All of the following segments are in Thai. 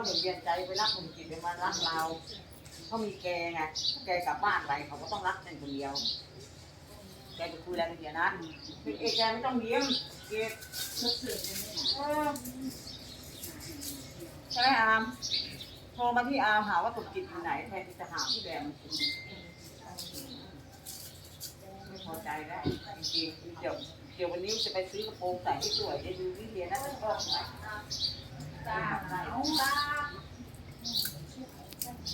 เขาถึงเรียนใจไปรักคนจิตไปมารักเราเขามีแกไงแกกลับบ้านไปเขาก็ต้องรักแต่คนเดียวแกจะคุยอะไรกันเดียวนะเอแกไม่ต้องเลี้ยงเกเออใช่ไหมอามโทรมาที่อามหาว่าสมจิตอยู่ไหนแทนที่จะหาพี่แบมไม่พอใจแล้วจริงๆเดี๋ยวเดี๋ยววันนี้จะไปซื้อกระโปรงใส่ให้สวยจะดูวิเรียนน่าจะชอบไหม ตาตาตา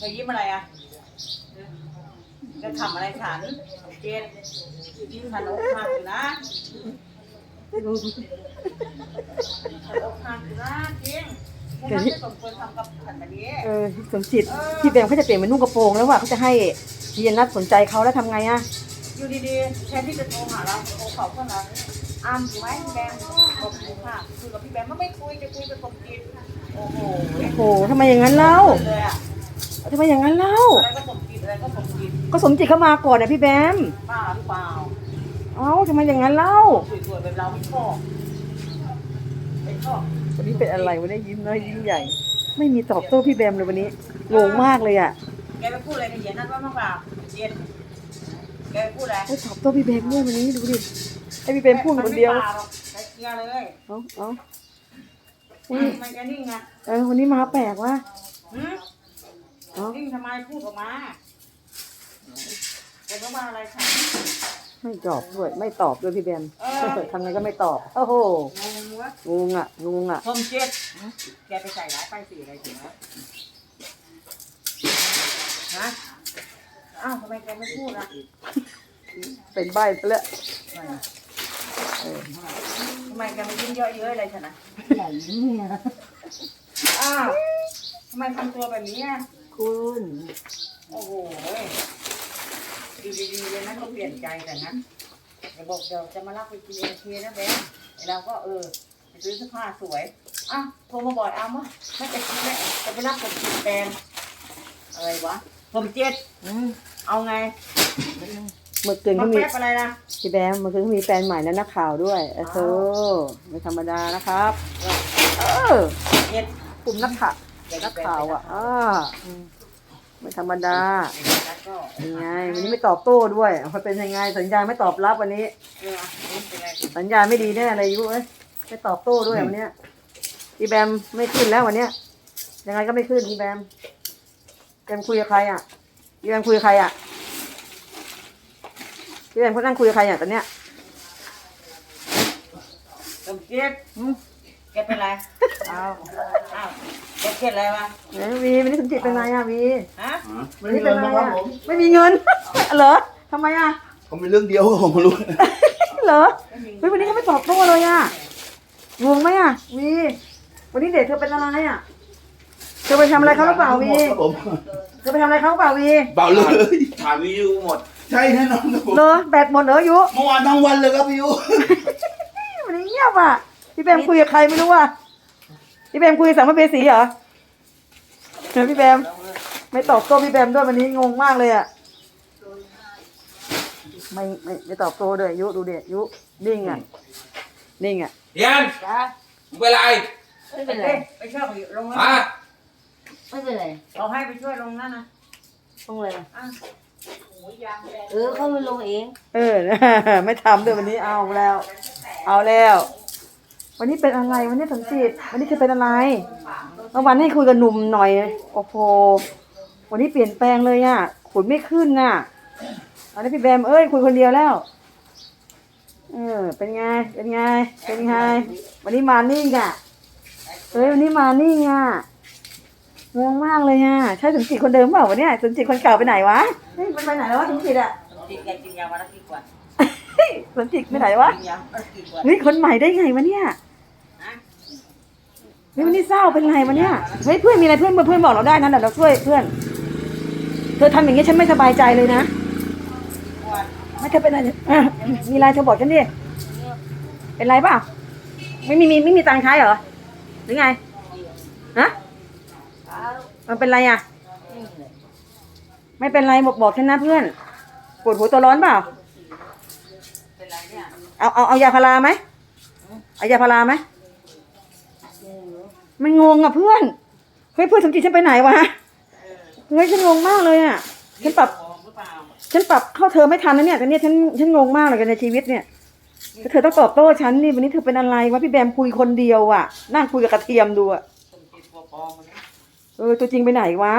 จะยิ้มอะไรอะจะทำอะไรฉันเกดยิ้มฉันอกหักอยู่นะฉันอกหักอยู่นะจริงพวกมันไม่สมควรทำกับฉันแบบนี้เออสมจิตพี่แบมเขาจะเปลี่ยนเป็นนุ่งกระโปรงแล้วว่ะเขาจะให้เยียนนัดสนใจเขาแล้วทำไงอะอยู่ดีๆแทนที่จะโทรหาเราโทรเขาเพื่อนเรา อามอยู่ไหมพี่แบมบอกอยู่ค่ะคุยกับพี่แบมมันไม่คุยจะคุยกับสมจิตโอ้โหโอ้โหทำไมอย่างนั้นเล่าเลยอะทำไมอย่างนั้นเล่า อะไรก็สมจิตอะไรก็สมจิตก็สมจิตเข้ามาก่อนนะพี่แบม ป้าหรือเปล่าเอ้าทำไมอย่างนั้นเล่า สวยๆแบบเราไม่ชอบไม่ชอบวันนี้เป็นอะไรวันนี้ยิ้มน้อยยิ้มใหญ่ ไม่มีตอบโต้พี่แบมเลยวันนี้งงมากเลยอะแกไปพูดอะไรกับเย็นนั่นว่าบ้างเปล่าเย็นแกไปพูดอะไรไม่ตอบโต้พี่แบมด้วยวันนี้ดูดิ ให้พี่แบมพูดคนเดียวมันไม่ปาหรอกแกเคลียร์เลยเอาเอาทำไมแกนิ่งอะเออวันนี้มาแปลกว่ะหืมเอานิ่งทำไมพูดออกมาแกต้องมาอะไรฉันไม่ตอบด้วยไม่ตอบด้วยพี่แบมเออทำไงก็ไม่ตอบโอ้โหงงวะงงอะงงอะส้มเจ็ดแกไปใส่ร้ายป้ายสีอะไรถึงวะฮะอ้าวทำไมแกไม่พูดอะเป็นใบซะแล้ว ทำไมแกไม่ยิ้มเยอะเยอะไรฉันนะอ้าวทำไมทำตัวแบบนี้อะคุณ โอ้โหดีดีๆเลยนะก็เปลี่ยนใจแต่นะเดี๋ยวบอกเดี๋ยวจะมารับไปกินเอ็นเคนะแบงค์เราก็เออไปซื้อเสื้อผ้าสวยอะโทรมาบอกอ้ามาไม่จะกินแล้วจะไปรับผมกินแปลงอะไรวะผมเจ็ดเอาไง เมื่อคืนมาเขามีแป๊บอะไรนะพี่แบมเมื่อคืนเขามีแฟนใหม่นะนักข่าวด้วยเออโธ่ไม่ธรรมดานะครับเออเจ็ดกลุ่มนักข่าวเดี๋ยวนันักกข่าข่าววอะอะอ่าอืมไม่ธรรมดาแล้วก็เป็นไงวันนี้ไม่ตอบโต้ด้วยมันเป็นยังไง สัญญาณไม่ตอบรับวันนี้เออนี่เป็นไงสัญญาณไม่ดีแน่เลยยุ้ยไม่ตอบโต้ด้วยวันเนี้ยพี่แบมไม่ขึ้นแล้ววันเนี้ยยังไงก็ไม่ขึ้นพี่แบมแบมคุยกับใครอะพี่แบมคุยกับใครอะ พี่แบมเขานั่งคุยกับใครอะตอนเนี้ยผมเจ็ดแกเป็นไรอ้าวอ้าวแกเจ็ดอะไรวะไหนวีวันนี้สมจิตเป็นไงอะวีฮะวันนี้เป็นไงอะไม่มีเงิน เหรอทำไมอะเขามีเรื่องเดียวผมรู้ เหรอเฮ้ยวันนี้เขาไม่ตอบโต้เลยอะงงไหมอะวีวันนี้เด็กเธอเป็นอะไรอะเธอไปทำอะไรเขาหรือเปล่าวีครับผมเธอไปทำอะไรเขาหรือเปล่าวีเปล่าเลยถ่ายวิวหมด ใช่แน่นอนครับผมเหรอแบตหมดเหรอยุเมื่อวานทั้งวันเลยครับพี่ยุ วันนี้เงียบอะพี่แบมคุยกับใครไม่รู้อะพี่แบมคุยกับสัมภเวสีเหรอเออพี่แบมไม่ตอบโต้พี่แบมด้วยวันนี้งงมากเลยอะไม่ไม่ไม่ตอบโต้ด้วยยุดูเด็ยุนิ่งอะนิ่งอะเย็นจ้ามึงเป็นไรไม่เป็นไรไปช่วยลงฮะไม่เป็นไรเราให้ไปช่วยลงนั่นนะต้องเลยอะ เออเขาลงเองเออ ไม่ทำด้วยวันนี้เอาแล้ว เอาแล้ว วันนี้เป็นอะไรวันนี้สังจิตวันนี้จะเป็นอะไรเมื่อวันให้คุยกับหนุ่มหน่อย โอ้โหวันนี้เปลี่ยนแปลงเลยอะขุนไม่ขึ้นน่ะอันนี้พี่แบมเอ้ยคุยคนเดียวแล้วเออเป็นไงเป็นไงเป็นไง วันนี้มานิ่งอะเฮ้ยวันนี้มานิ่งอะงงมากเลยอะใช่สมจิตคนเดิมเปล่าวะเนี่ยสมจิตคนเก่าไปไหนวะ เฮ้ยมันไปไหนแล้ววะสมจิตอะจิตแกกินยาวันละกี่ขวดเฮ้ยสมจิตไปไหนวะกินยาวันละกี่ขวดเฮ้ยคนใหม่ได้ไงวะเนี่ยฮะเฮ้ยวันนี้เศร้าเป็นไงวะเนี่ยเฮ้ยเพื่อนมีอะไรเพื่อนเพื่อนบอกเราได้นะเดี๋ยวเราช่วยเพื่อน เธอทำอย่างนี้ฉันไม่สบายใจเลยนะขวดไม่เธอเป็นอะไรอะมีอะไรเธอบอกฉันดิเป็นไรเปล่าไม่มีมีไม่มีตังค์ใช้เหรอหรือไงฮะมันเป็นไรอะ ไม่เป็นไรบอกบอกฉันนะเพื่อนปวดหัวตัวร้อนเปล่าเป็นไรเนี่ยเอาเอาเอายาพาราไหมเอายาพาราไหมมันงงอะเพื่อนเฮ้ยเพื่อนสมจิตฉันไปไหนวะเฮ้ยฉันงงมากเลยอะฉันปรับฉันปรับเข้าเธอไม่ทันนะเนี่ยแต่เนี่ยฉันฉันงงมากเลยกันในชีวิตเนี่ยเธอต้องตอบโต้ฉันนี่วันนี้เธอเป็นอะไรวะพี่แบมคุยคนเดียวอะ นั่งคุยกับกระเทียมดูอะเออตัวจริงไปไหนวะ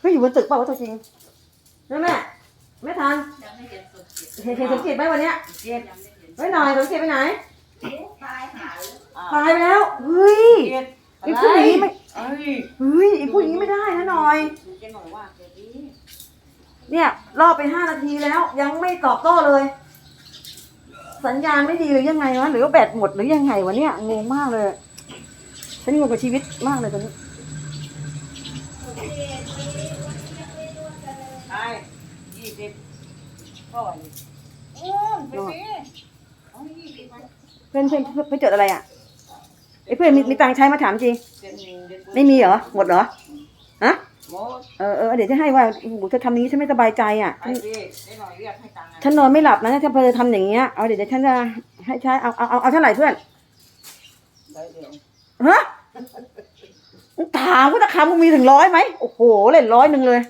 เฮ้ยอยู่บนตึกเปล่าวะตัวจริงแม่แม่ไม่ทันยังไม่เห็นสุดจิตเห็นเห็นสมจิตไหมวันเนี้ยเจ็ดไม่หน่อยสมจิตไปไหนตายหายตายไปแล้วเฮ้ยเจ็ดไอ้ผู้หญิงไม่เอ้ยเฮ้ยไอ้ผู้หญิงไม่ได้นะหน่อยดูเจ๊หน่อยว่าเดี๋ยวนี้เนี่ยรอบไปห้านาทีแล้ว ยังไม่ตอบโต้เลย สัญญาณไม่ดีหรือยังไงวะหรือว่าแบตหมดหรือยังไงวะเนี่ยงงมากเลยฉันงงกับชีวิตมากเลยตอนนี้ ไอ้ ยี่สิบก็วันนี้อืมไปสิเอายี่สิบไปเพื่อนเพื่อนเพื่อนเพื่อนจดอะไรอะไอ้เพื่อนมีมีตังค์ใช้มาถามจริง เดือนหนึ่งเดือนไม่มีเหรอ หมดเหรอ ฮะ หมดเออเออเดี๋ยวจะให้ว่าโอ้โหเธอทำอย่างนี้ฉันไม่สบายใจอะ ไปสิได้หน่อยเรียกให้ตังค์ฉันนอนไม่หลับนะถ้าเธอทำอย่างเงี้ย เอาเดี๋ยวเดี๋ยวฉันจะให้ใช้เอาเอาเอาเอาเท่าไหร่เพื่อนได้เดียวฮะถามว่าตะคำมึงมีถึงร้อยไหม โอ้โห เล่นร้อยหนึ่งเลย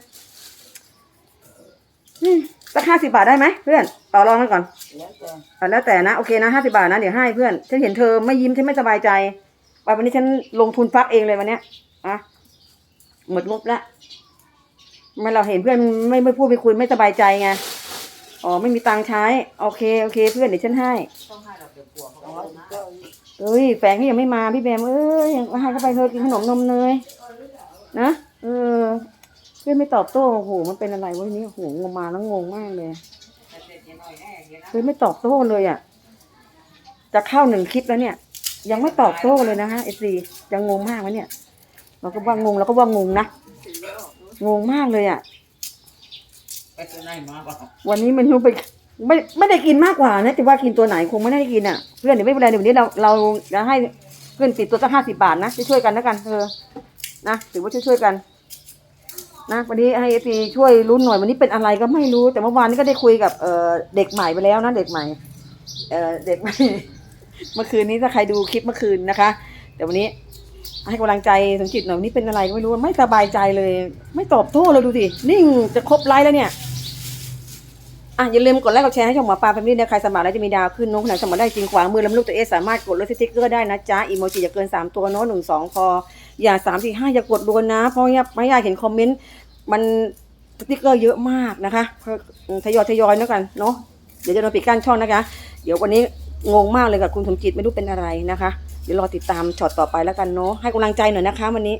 อืมสักห้าสิบบาทได้ไหมเพื่อนต่อรองกันก่อนแล้วแต่อะแล้วแต่นะโอเคนะห้าสิบาทนะเดี๋ยวให้เพื่อนฉันเห็นเธอไม่ยิ้มฉันไม่สบายใจไปวันนี้ฉันลงทุนฟักเองเลยวันเนี้ยอะหมดงบละไม่เราเห็นเพื่อนไม่ไม่พูดไม่คุยไม่สบายใจไงอ๋อไม่มีตังค์ใช้โอเคโอเค เพื่อนเดี๋ยวฉันให้ต้องให้เราเดี๋ยวกลัวเขาเอานะเอ้ยแฟนพี่ยังไม่มาพี่แบมเอ้ยให้เขาไปเถอะกินขนมนมเนยนะเออ เพื่อนไม่ตอบโต้โอ้โหมันเป็นอะไรวะทีนี้โอ้โหงงมาแล้วงงมากเลยแต่เสร็จเดี๋ยวหน่อยแน่เดี๋ยวนะเพื่อไม่ตอบโต้เลยอะ จะเข้าหนึ่งคลิปแล้วเนี่ย ยังไม่ตอบโต้เลยนะฮะเอซียังงงมากวะเนี่ย เราก็ว่างงเราก็ว่างงนะงงมากเลยอะวันนี้มันรู้ไปไม่ไม่ได้กินมากกว่านะแต่ว่ากินตัวไหนคงไม่ได้กินอะเพื่อนเดี๋ยวไม่เป็นไรเดี๋ยวนี้เราเราจะให้เพื่อนติดตัวสักห้าสิบบาทนะช่วยกันแล้วกันเธอนะถือว่าช่วยๆกัน นะวันนี้ให้เอซีช่วยรุ้นหน่อยวันนี้เป็นอะไรก็ไม่รู้ แต่เมื่อวานนี้ก็ได้คุยกับเอ่อเด็กใหม่ไปแล้วนะเด็กใหม่เอ่อเด็กใหม่ เมื่อคืนนี้ถ้าใครดูคลิปเมื่อคืนนะคะ แต่วันนี้ให้กำลังใจสมจิตหน่อยวันนี้เป็นอะไรก็ไม่รู้ไม่สบายใจเลย ไม่ตอบโต้เลยดูสินิ่งจะครบไลฟ์แล้วเนี่ย อะอย่าลืมกดไลค์กดแชร์ให้ช่องหมอปลาแฟมิลี่นะใครสมัครแล้วจะมีดาวขึ้นน้องคนไหนสมัครได้จริงขวามือล้วลูกตัวเอสสามารถกดลดสติ๊กเกอร์ได้นะจ๊ะอีโมจิอย่าเกินสามตัวเน้องหนึ่งสองพออย่าสามสี่ห้าอย่ากดรวนนะเพราะว่าไม่อยากเห็นคอมเมนต์มันสติ๊กเกอร์เยอะมากนะคะทยอยทยอยแล้วกันเนาะเดี๋ยวจะโดนปิดกั้นช่องนะคะ เดี๋ยววันนี้งงมากเลยกับคุณสมจิตไม่รู้เป็นอะไรนะคะ เดี๋ยวรอติดตามช็อตต่อไปแล้วกันเนาะให้กำลังใจหน่อยนะคะวันนี้